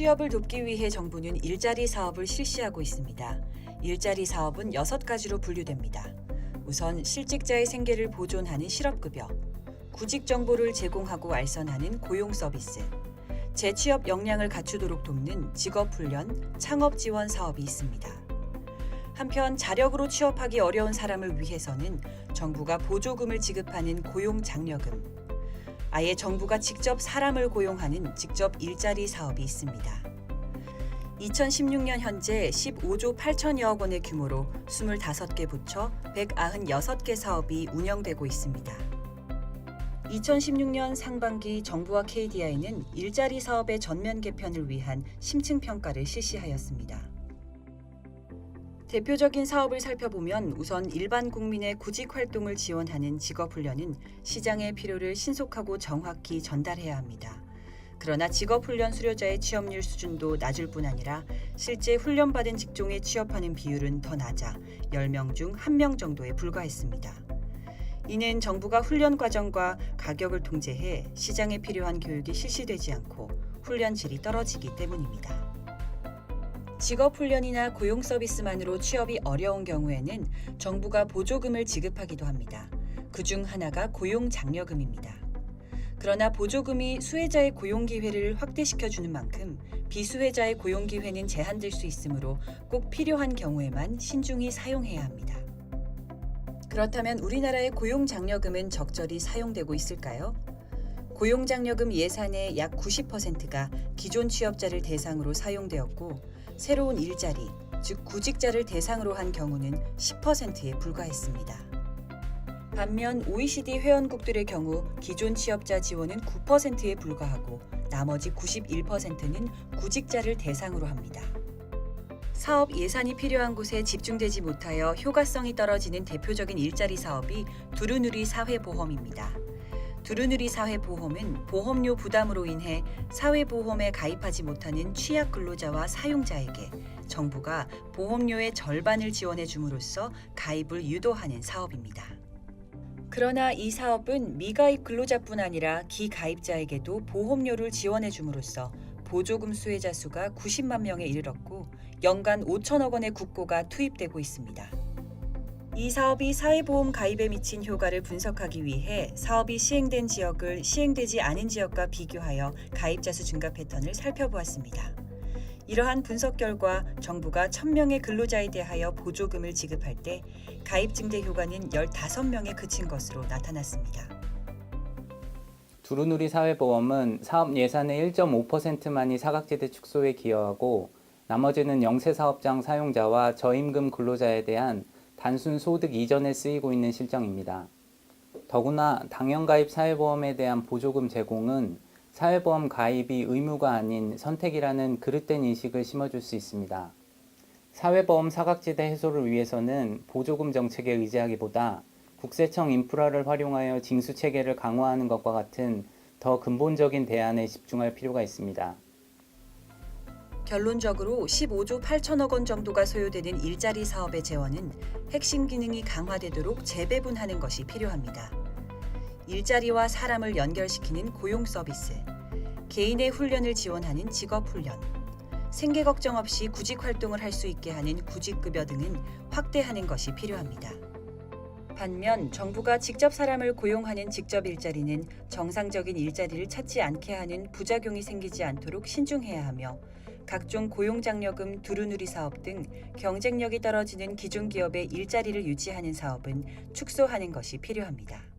취업을 돕기 위해 정부는 일자리 사업을 실시하고 있습니다. 일자리 사업은 여섯 가지로 분류됩니다. 우선 실직자의 생계를 보존하는 실업급여, 구직 정보를 제공하고 알선하는 고용 서비스, 재취업 역량을 갖추도록 돕는 직업훈련, 창업 지원 사업이 있습니다. 한편 자력으로 취업하기 어려운 사람을 위해서는 정부가 보조금을 지급하는 고용 장려금, 아예 정부가 직접 사람을 고용하는 직접 일자리 사업이 있습니다. 2016년 현재 15조 8천여억 원의 규모로 25개 부처 196개 사업이 운영되고 있습니다. 2016년 상반기 정부와 KDI는 일자리 사업의 전면 개편을 위한 심층 평가를 실시하였습니다. 대표적인 사업을 살펴보면 우선 일반 국민의 구직 활동을 지원하는 직업 훈련은 시장의 필요를 신속하고 정확히 전달해야 합니다. 그러나 직업 훈련 수료자의 취업률 수준도 낮을 뿐 아니라 실제 훈련받은 직종에 취업하는 비율은 더 낮아 10명 중 1명 정도에 불과했습니다. 이는 정부가 훈련 과정과 가격을 통제해 시장에 필요한 교육이 실시되지 않고 훈련 질이 떨어지기 때문입니다. 직업 훈련이나 고용 서비스만으로 취업이 어려운 경우에는 정부가 보조금을 지급하기도 합니다. 그 중 하나가 고용 장려금입니다. 그러나 보조금이 수혜자의 고용 기회를 확대시켜 주는 만큼 비수혜자의 고용 기회는 제한될 수 있으므로 꼭 필요한 경우에만 신중히 사용해야 합니다. 그렇다면 우리나라의 고용 장려금은 적절히 사용되고 있을까요? 고용 장려금 예산의 약 90%가 기존 취업자를 대상으로 사용되었고 새로운 일자리, 즉 구직자를 대상으로 한 경우는 10%에 불과했습니다. 반면 OECD 회원국들의 경우 기존 취업자 지원은 9%에 불과하고 나머지 91%는 구직자를 대상으로 합니다. 사업 예산이 필요한 곳에 집중되지 못하여 효과성이 떨어지는 대표적인 일자리 사업이 두루누리 사회보험입니다. 두루누리 사회보험은 보험료 부담으로 인해 사회보험에 가입하지 못하는 취약 근로자와 사용자에게 정부가 보험료의 절반을 지원해 줌으로써 가입을 유도하는 사업입니다. 그러나 이 사업은 미가입 근로자뿐 아니라 기가입자에게도 보험료를 지원해 줌으로써 보조금 수혜자 수가 90만 명에 이르렀고 연간 5천억 원의 국고가 투입되고 있습니다. 이 사업이 사회보험 가입에 미친 효과를 분석하기 위해 사업이 시행된 지역을 시행되지 않은 지역과 비교하여 가입자 수 증가 패턴을 살펴보았습니다. 이러한 분석 결과 정부가 1000명의 근로자에 대하여 보조금을 지급할 때 가입 증대 효과는 15명에 그친 것으로 나타났습니다. 두루누리 사회보험은 사업 예산의 1.5%만이 사각지대 축소에 기여하고 나머지는 영세 사업장 사용자와 저임금 근로자에 대한 단순 소득 이전에 쓰이고 있는 실정입니다. 더구나 당연가입 사회보험에 대한 보조금 제공은 사회보험 가입이 의무가 아닌 선택이라는 그릇된 인식을 심어줄 수 있습니다. 사회보험 사각지대 해소를 위해서는 보조금 정책에 의지하기보다 국세청 인프라를 활용하여 징수 체계를 강화하는 것과 같은 더 근본적인 대안에 집중할 필요가 있습니다. 결론적으로 15조 8천억 원 정도가 소요되는 일자리 사업의 재원은 핵심 기능이 강화되도록 재배분하는 것이 필요합니다. 일자리와 사람을 연결시키는 고용 서비스, 개인의 훈련을 지원하는 직업 훈련, 생계 걱정 없이 구직 활동을 할 수 있게 하는 구직급여 등은 확대하는 것이 필요합니다. 반면 정부가 직접 사람을 고용하는 직접 일자리는 정상적인 일자리를 찾지 않게 하는 부작용이 생기지 않도록 신중해야 하며 각종 고용장려금 두루누리 사업 등 경쟁력이 떨어지는 기존 기업의 일자리를 유지하는 사업은 축소하는 것이 필요합니다.